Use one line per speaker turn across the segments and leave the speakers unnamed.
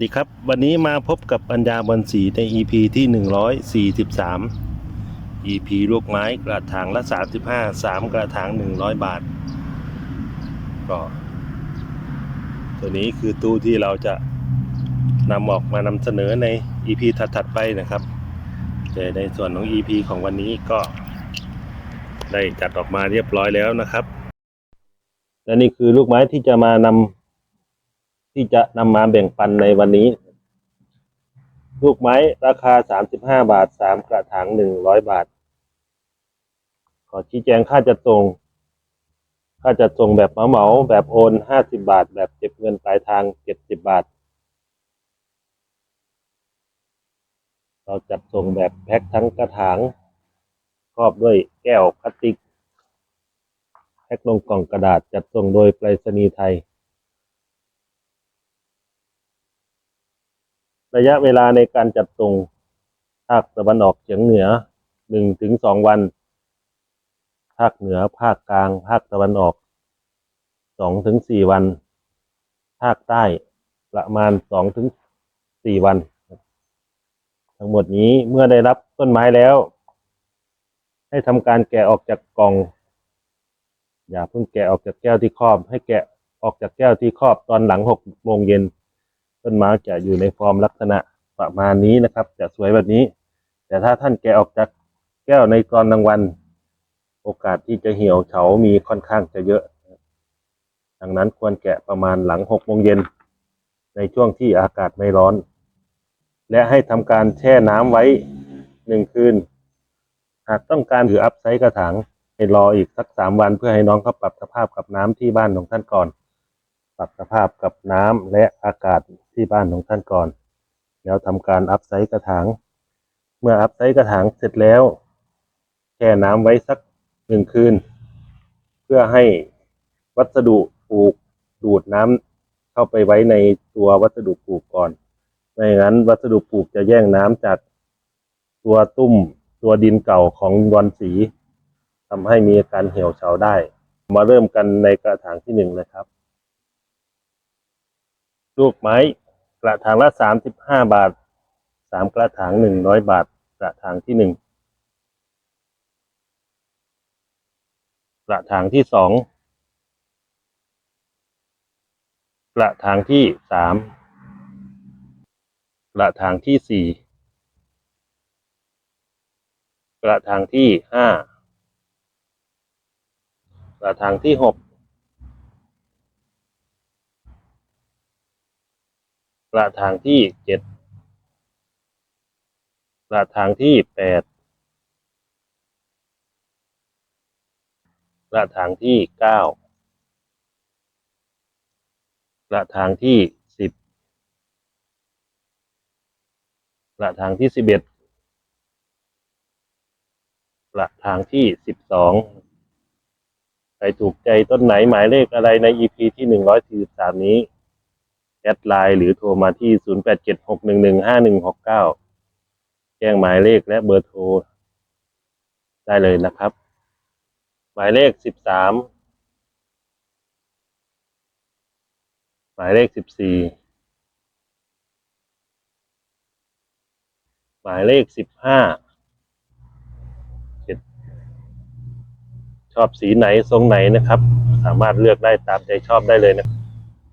สวัสดีครับ วันนี้มาพบกับปัญญาบอลสีใน EP ที่ 143 EP ลูกไม้กระถางละ 35 3 กระถาง 100 บาท ก็ ตัวนี้คือตู้ที่เราจะนำออกมานำเสนอใน EP ถัดๆไปนะครับแต่ในส่วนของ EP ของวันนี้ก็ ได้จัดออกมาเรียบร้อยแล้วนะครับ และนี่คือลูกไม้ที่จะมานำ ที่จะนำมาแบ่งปันในวันนี้ ลูกไม้ราคา 35 บาท 3 กระถาง 100 บาท ขอชี้แจงค่าจัดส่ง ค่าจัดส่งแบบเหมาเหมาแบบโอน 50 บาท แบบเก็บเงินปลายทาง 70 บาท เราจัดส่งแบบแพ็คทั้งกระถาง ครอบด้วยแก้วพลาสติก แพ็คลงกล่องกระดาษจัดส่งโดยไปรษณีย์ไทย ระยะเวลาในการจัดส่งภาคตะวันออกเฉียงเหนือหนึ่งถึงสองวัน ภาคเหนือ ภาคกลาง ภาคตะวันออกสองถึงสี่วัน ภาคใต้ประมาณสองถึงสี่วัน ทั้งหมดนี้เมื่อได้รับต้นไม้แล้ว ให้ทำการแกะออกจากกล่อง อย่าเพิ่งแกะออกจากแก้วที่ครอบ ให้แกะออกจากแก้วที่ครอบตอนหลังหกโมงเย็น ต้นไม้จะอยู่ในฟอร์มลักษณะประมาณนี้นะครับ จะสวยแบบนี้ แต่ถ้าท่านแกะออกจากแก้วในตอนกลางวันโอกาสที่จะเหี่ยวเฉามีค่อนข้างจะเยอะดังนั้นควรแกะประมาณหลังหกโมงเย็นในช่วงที่อากาศไม่ร้อน และให้ทำการแช่น้ำไว้หนึ่งคืน หากต้องการถืออัพไซต์กระถางให้รออีกสักสามวันเพื่อให้น้องเขาปรับสภาพกับน้ำที่บ้านของท่านก่อน ปรับสภาพกับน้ำและอากาศที่บ้านของท่านก่อน แล้วทำการอัพไซต์กระถาง เมื่ออัพไซต์กระถางเสร็จแล้ว แช่น้ำไว้สักหนึ่งคืน เพื่อให้วัสดุปลูกดูดน้ำเข้าไปไว้ในตัววัสดุปลูกก่อนไม่งั้นวัสดุปลูกจะแย่งน้ำจากตัวตุ้มตัวดินเก่าของบอนสีทำให้มีอาการเหี่ยวเฉาได้ มาเริ่มกันในกระถางที่หนึ่งเลยครับ ลูกไม้กระถางละสามสิบห้าบาทสามกระถางหนึ่งร้อยบาท กระถางที่หนึ่งกระถางที่สองกระถางที่สามกระถางที่สี่กระถางที่ห้ากระถางที่หก กระถางที่เจ็ดกระถางที่แปดกระถางที่เก้ากระถางที่สิบกระถางที่สิบเอ็ดกระถางที่สิบสองใครถูกใจต้นไหนหมายเลขอะไรใน EP ที่หนึ่งร้อยสี่สิบสามนี้ แอดไลน์หรือโทรมาที่ 0876115169 แจ้งหมายเลขและเบอร์โทร ได้เลยนะครับ หมายเลข 13 หมายเลข 14 หมายเลข 15ชอบสีไหนทรงไหนนะครับ สามารถเลือกได้ตามใจชอบได้เลยนะ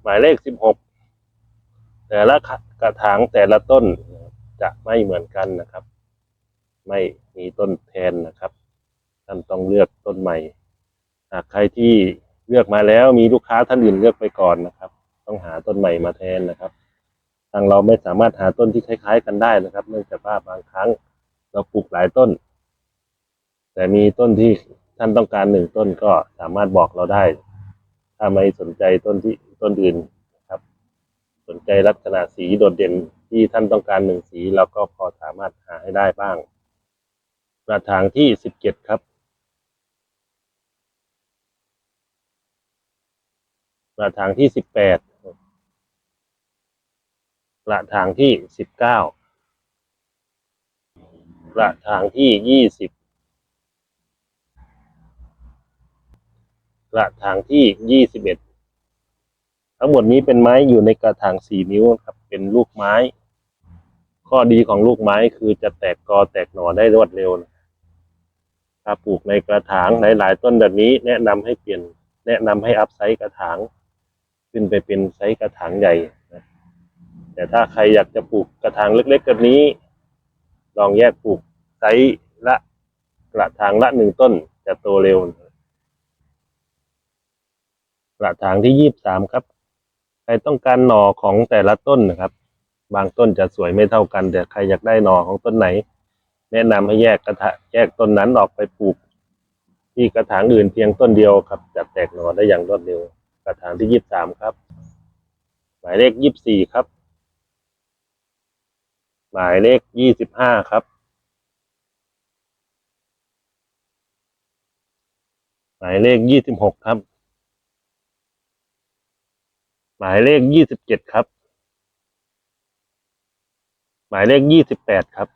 หมายเลข16 แต่ละกระถางแต่ละต้นจะไม่เหมือนกันนะครับ ไม่มีต้นแทนนะครับท่านต้องเลือกต้นใหม่หากใครที่เลือกมาแล้วมีลูกค้าท่านอื่นเลือกไปก่อนนะครับ ต้องหาต้นใหม่มาแทนนะครับ ทางเราไม่สามารถหาต้นที่คล้ายๆ กันได้นะครับ เนื่องจากว่าบางครั้งเราปลูกหลายต้น แต่มีต้นที่ท่านต้องการหนึ่งต้นก็สามารถบอกเราได้ ถ้าไม่สนใจต้นที่ต้นอื่น สนใจลักษณะสีโดดเด่นที่ท่านต้องการหนึ่งสีเราก็พอสามารถหาให้ได้บ้างกระถางที่สิบเจ็ดครับกระถางที่สิบแปดกระถางที่สิบเก้ากระถางที่ยี่สิบกระถางที่ยี่สิบเอ็ด ทั้งหมดนี้เป็นไม้อยู่ในกระถางสี่นิ้วครับ เป็นลูกไม้ ข้อดีของลูกไม้คือจะแตกกอแตกหน่อได้รวดเร็วนะถ้าปลูกในกระถางหลาย ๆ ต้นแบบนี้ แนะนำให้เปลี่ยน แนะนำให้อัพไซส์กระถาง ขึ้นไปเป็นไซส์กระถางใหญ่นะแต่ถ้าใครอยากจะปลูกกระถางเล็กๆแบบนี้ ลองแยกปลูกไซส์ละกระถางละหนึ่งต้นจะโตเร็วกระถางที่ยี่บสามครับ ใครต้องการหน่อของแต่ละต้นนะครับ บางต้นจะสวยไม่เท่ากันแต่ใครอยากได้หน่อของต้นไหน แนะนำให้แยกกระถางแยกต้นนั้นออกไปปลูก ที่กระถางอื่นเพียงต้นเดียวครับจะแตกหน่อได้อย่างรวดเร็ว กระถางที่ยี่บสามครับ หมายเลขยี่บสี่ครับ หมายเลขยี่สิบห้าครับ หมายเลขยี่สิบหกครับ หมายเลขยี่สิบเจ็ดครับ หมายเลขยี่สิบแปดครับ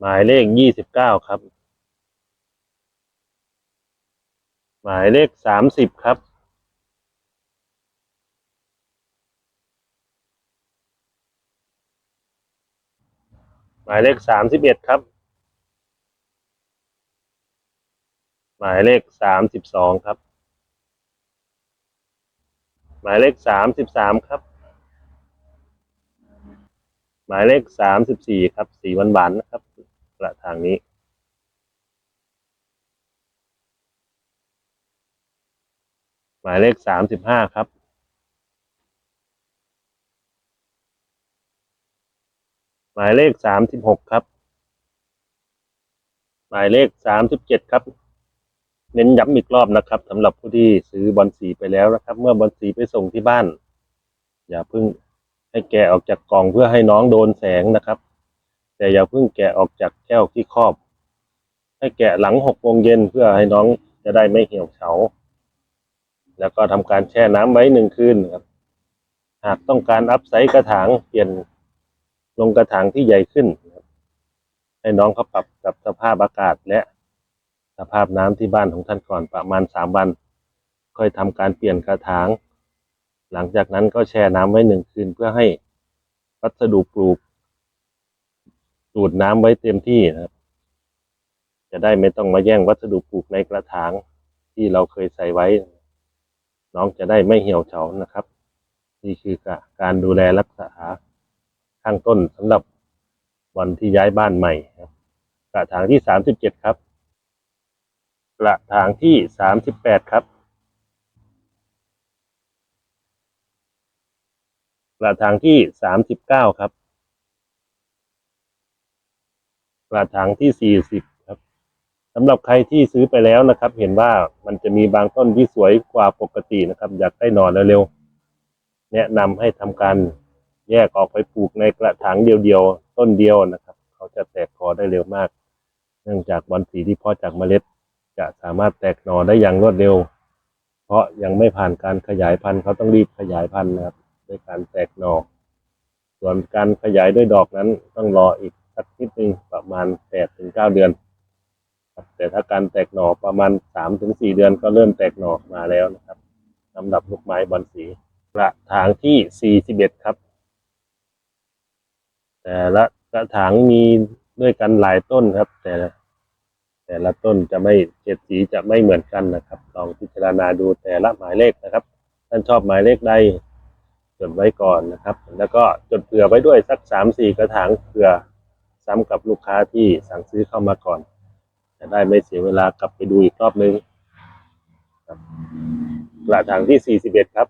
หมายเลขยี่สิบเก้าครับ หมายเลขสามสิบครับ หมายเลขสามสิบเอ็ดครับ หมายเลขสามสิบสองครับ หมายเลขสามสิบสามครับ หมายเลขสามสิบสี่ครับ สีหวานๆนะครับกระถางนี้ หมายเลขสามสิบห้าครับ หมายเลขสามสิบหกครับ หมายเลขสามสิบเจ็ดครับ เน้นย้ำอีกรอบนะครับสำหรับผู้ที่ซื้อบอลสีไปแล้วนะครับ เมื่อบอลสีไปส่งที่บ้าน อย่าเพิ่งให้แกะออกจากกล่องเพื่อให้น้องโดนแสงนะครับ แต่อย่าเพิ่งแกะออกจากแก้วที่ครอบ ให้แกะหลังหกโมงเย็นเพื่อให้น้องจะได้ไม่เหี่ยวเฉาแล้วก็ทำการแช่น้ำไว้หนึ่งคืนครับ หากต้องการอัพไซส์กระถางเปลี่ยนลงกระถางที่ใหญ่ขึ้นครับให้น้องเขาปรับกับสภาพอากาศและ ภาพน้ำที่บ้านของท่านก่อนประมาณสามวัน ค่อยทำการเปลี่ยนกระถาง หลังจากนั้นก็แช่น้ำไว้หนึ่งคืนเพื่อให้วัสดุปลูก ดูดน้ำไว้เต็มที่นะครับ จะได้ไม่ต้องมาแย่งวัสดุปลูกในกระถางที่เราเคยใส่ไว้ น้องจะได้ไม่เหี่ยวเฉานะครับ นี่คือการดูแลรักษาข้างต้นสำหรับวันที่ย้ายบ้านใหม่ครับกระถางที่สามสิบเจ็ดครับ กระถางที่สามสิบแปดครับ กระถางที่สามสิบเก้าครับ กระถางที่สี่สิบครับสำหรับใครที่ซื้อไปแล้วนะครับ เห็นว่ามันจะมีบางต้นที่สวยกว่าปกตินะครับ อยากได้หน่อเร็วๆแนะนำให้ทำการแยกออกไปปลูกในกระถางเดียวๆต้นเดียวนะครับ เขาจะแตกกอได้เร็วมาก เนื่องจากบอนสีที่พาะจากเมล็ด จะสามารถแตกหน่อได้อย่างรวดเร็ว เพราะยังไม่ผ่านการขยายพันธุ์เขาต้องรีบขยายพันธุ์นะครับด้วยการแตกหน่อ ส่วนการขยายด้วยดอกนั้นต้องรออีกสักนิดนึงประมาณแปดถึงเก้าเดือนแต่ถ้าการแตกหน่อประมาณสามถึงสี่เดือนก็เริ่มแตกหน่อมาแล้วนะครับสำหรับลูกไม้บอนสีกระถางที่สี่สิบเอ็ดครับ แต่ละกระถางมีด้วยกันหลายต้นครับ แต่ แต่ละต้นจะไม่เฉดสีจะไม่เหมือนกันนะครับ ลองพิจารณาดูแต่ละหมายเลขนะครับ ท่านชอบหมายเลขใดจดไว้ก่อนนะครับ แล้วก็จดเผื่อไว้ด้วยสักสามสี่กระถางเผื่อซ้ำกับลูกค้าที่สั่งซื้อเข้ามาก่อน จะได้ไม่เสียเวลากลับไปดูอีกรอบนึงกระถางที่สี่สิบเอ็ดครับ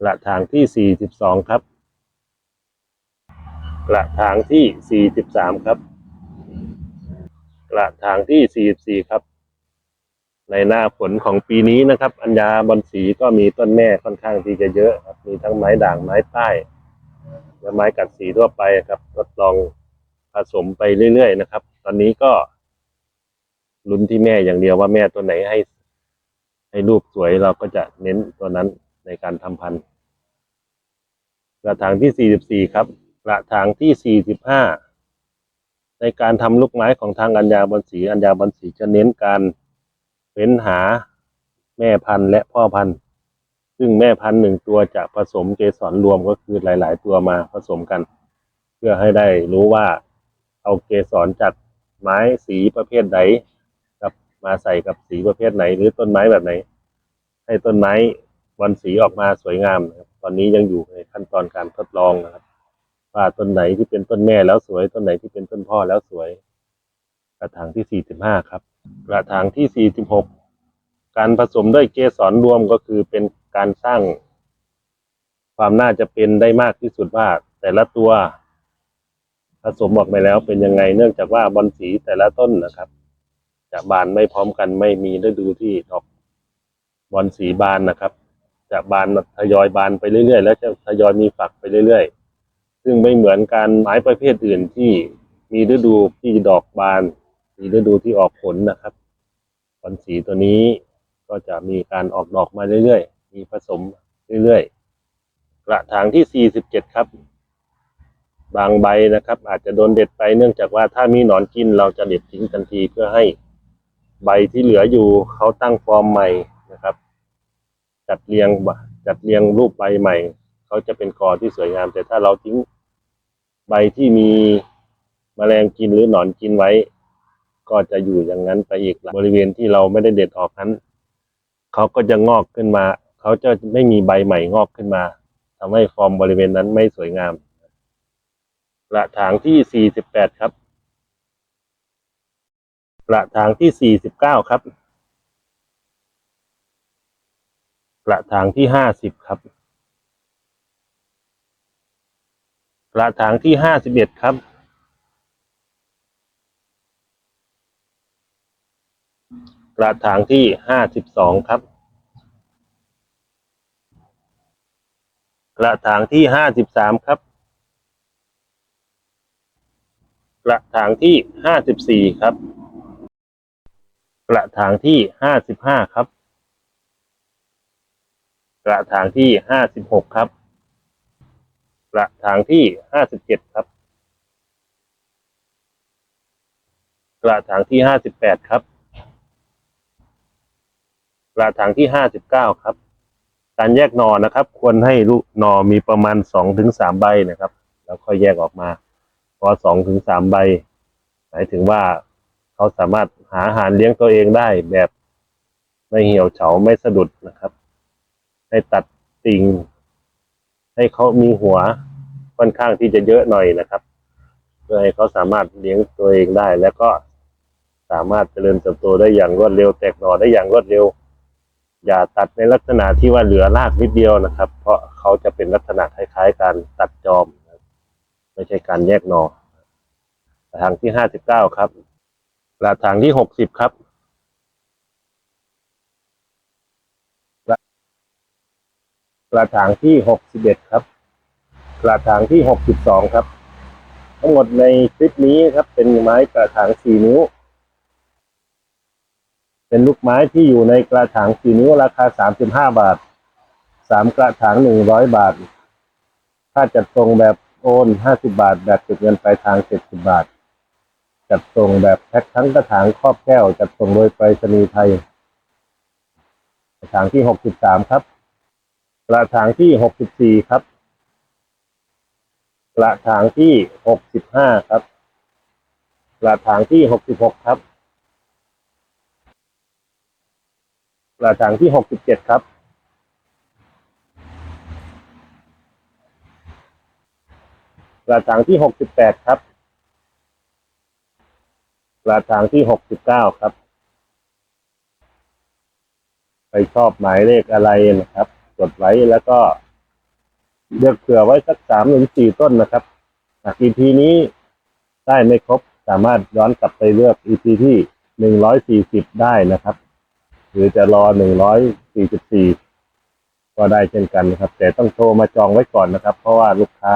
กระถางที่สี่สิบสองครับ กระถางที่สี่สิบสามครับ กระถางที่สี่สิบสี่ครับ ในหน้าฝนของปีนี้นะครับ อัญญาบอนสีก็มีต้นแม่ค่อนข้างที่จะเยอะครับ มีทั้งไม้ด่างไม้ใต้ และไม้กัดสีทั่วไปครับทดลองผสมไปเรื่อยๆนะครับ ตอนนี้ก็ลุ้นที่แม่อย่างเดียวว่าแม่ตัวไหนให้ ให้ลูกสวยเราก็จะเน้นตัวนั้นในการทำพันธุ์กระถางที่สี่สิบสี่ครับ กระถางที่สี่สิบห้า ในการทำลูกไม้ของทางอัญญาบอนสีอัญญาบอนสีจะเน้นการเฟ้นหาแม่พันธุ์และพ่อพันธุ์ ซึ่งแม่พันธุ์หนึ่งตัวจะผสมเกสรรวมก็คือหลาย ๆ ตัวมาผสมกัน เพื่อให้ได้รู้ว่าเอาเกสรจากไม้สีประเภทใดครับมาใส่กับสีประเภทไหน หรือต้นไม้แบบไหน ให้ต้นไม้บอลสีออกมาสวยงามนะครับตอนนี้ยังอยู่ในขั้นตอนการทดลองนะครับ ว่าต้นไหนที่เป็นต้นแม่แล้วสวย ต้นไหนที่เป็นต้นพ่อแล้วสวย กระถางที่45ครับ กระถางที่46การผสมด้วยเกสรรวมก็คือเป็นการสร้าง ความน่าจะเป็นได้มากที่สุดว่า แต่ละตัว ผสมออกไปแล้วเป็นยังไงเนื่องจากว่าบอลสีแต่ละต้นนะครับ จะบานไม่พร้อมกันไม่มีฤดูที่ดอกบอลสีบานนะครับ จะบานทยอยบานไปเรื่อยๆ แล้วจะทยอยมีฝักไปเรื่อยๆ ซึ่งไม่เหมือนการไม้ประเภทอื่นที่มีฤดูที่ดอกบาน มีฤดูที่ออกผลนะครับบอลสีตัวนี้ก็จะมีการออกดอกมาเรื่อยๆ มีผสมเรื่อยๆ กระถางที่ 47 ครับ บางใบนะครับ อาจจะโดนเด็ดไปเนื่องจากว่าถ้ามีหนอนกินเราจะเด็ดทิ้งทันทีเพื่อให้ใบที่เหลืออยู่เขาตั้งฟอร์มใหม่นะครับ จัดเรียงจัดเรียงรูปใบใหม่ เขาจะเป็นกอที่สวยงาม แต่ถ้าเราทิ้งใบที่มีแมลงกินหรือหนอนกินไว้ ก็จะอยู่อย่างนั้นไปอีกบริเวณที่เราไม่ได้เด็ดออกนั้นเขาก็จะงอกขึ้นมา เขาจะไม่มีใบใหม่งอกขึ้นมาทำให้ฟอร์มบริเวณนั้นไม่สวยงามกระถางที่ 48 ครับกระถางที่ 49 ครับกระถางที่ 50 ครับ กระถางที่51ครับ กระถางที่52ครับ กระถางที่53ครับ กระถางที่ห้าสิบสี่ครับ กระถางที่ห้าสิบห้าครับ กระถางที่ห้าสิบหกครับ กระถางที่ห้าสิบเจ็ดครับ กระถางที่ห้าสิบแปดครับ กระถางที่ห้าสิบเก้าครับ การแยกหนอนะครับ ควรให้ลูกหนอมีประมาณสองถึงสามใบนะครับ แล้วค่อยแยกออกมาพอสองถึงสามใบ หมายถึงว่าเขาสามารถหาอาหารเลี้ยงตัวเองได้แบบไม่เหี่ยวเฉาไม่สะดุดนะครับ ให้ตัดติ่ง ให้เขามีหัวค่อนข้างที่จะเยอะหน่อยนะครับเพื่อให้เขาสามารถเลี้ยงตัวเองได้ แล้วก็สามารถเจริญเติบโตได้อย่างรวดเร็วแตกหน่อได้อย่างรวดเร็ว อย่าตัดในลักษณะที่ว่าเหลือรากนิดเดียวนะครับ เพราะเขาจะเป็นลักษณะคล้ายๆ การตัดจอม ไม่ใช่การแยกหนอกระถางที่ห้าสิบเก้าครับกระถางที่หกสิบครับ กระถางที่หกสิบเอ็ดครับ กระถางที่หกสิบสองครับ ทั้งหมดในคลิปนี้ครับ เป็นไม้กระถางสี่นิ้ว เป็นลูกไม้ที่อยู่ในกระถางสี่นิ้วราคาสามสิบห้าบาทสามกระถางหนึ่งร้อยบาทถ้าจัดทรงแบบโอนห้าสิบาท แบบเก็บเงินปลายทางเจ็ดสิบาท จัดส่งแบบแพ็คทั้งกระถางครอบแก้ว จัดส่งโดยไปรษณีย์ไทยกระถางที่หกสิบสามครับ กระถางที่หกสิบสี่ครับ กระถางที่หกสิบห้าครับ กระถางที่หกสิบหกครับ กระถางที่หกสิบเจ็ดครับ กระถางที่หกสิบแปดครับ กระถางที่หกสิบเก้าครับ ไปชอบหมายเลขอะไรนะครับ กดไว้แล้วก็เลือกเผื่อไว้สักสามหรือสี่ต้นนะครับ หาก EP นี้ได้ไม่ครบสามารถย้อนกลับไปเลือก EP ที่หนึ่งร้อยสี่สิบได้นะครับ หรือจะรอหนึ่งร้อยสี่สิบสี่ก็ได้เช่นกันนะครับ แต่ต้องโทรมาจองไว้ก่อนนะครับ เพราะว่าลูกค้า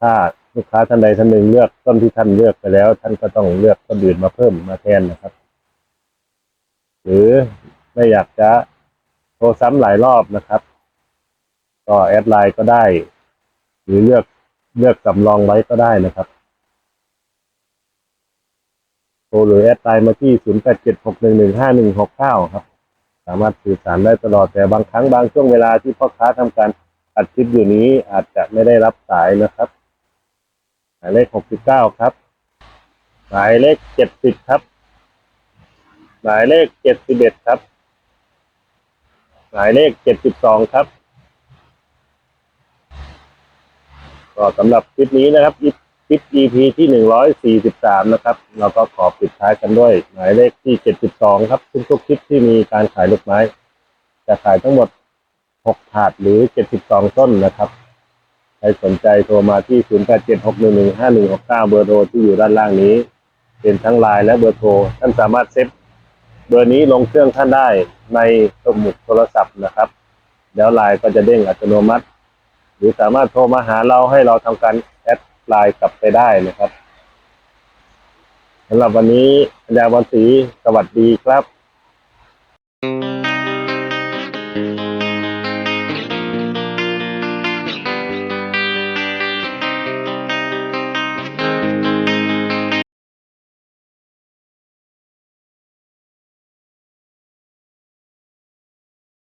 ถ้าลูกค้าท่านใดท่านหนึ่งเลือกต้นที่ท่านเลือกไปแล้ว ท่านก็ต้องเลือกต้นอื่นมาเพิ่มมาแทนนะครับ หรือไม่อยากจะ ทรซ้ำหลายรอบนะครับ ก็แอดไลน์ก็ได้ หรือเลือกเลือกสำรองไว้ก็ได้นะครับโทรหรือแอดไลน์มาที่ 0876115169 ครับ สามารถสื่อสารได้ตลอดแต่บางครั้งบางช่วงเวลาที่พ่อค้าทำการอัดคลิปอยู่นี้อาจจะไม่ได้รับสายนะครับ หมายเลขหกสิบเก้าครับ หมายเลขเจ็ดสิบครับ หมายเลขเจ็ดสิบเอ็ดครับ หมายเลขเจ็ดสิบสองครับ ก็สำหรับคลิปนี้นะครับคลิป EP ที่หนึ่งร้อยสี่สิบสามนะครับ เราก็ขอปิดท้ายกันด้วย หมายเลขที่เจ็ดสิบสองครับทุกคลิปที่มีการขายลูกไม้ จะขายทั้งหมดหกถาดหรือเจ็ดสิบสองต้นนะครับ ใครสนใจโทรมาที่0 8 7 6 1 1 5 1 6 9เบอร์โทรที่อยู่ด้านล่างนี้ เป็นทั้งไลน์และเบอร์โทร ท่านสามารถเซฟ เบอร์นี้ลงเครื่องท่านได้ในสมุดโทรศัพท์นะครับแล้วไลน์ก็จะเด้งอัตโนมัติ หรือสามารถโทรมาหาเราให้เราทำการแอดไลน์กลับไปได้นะครับสำหรับวันนี้ปัญญาวันศรีสวัสดีครับ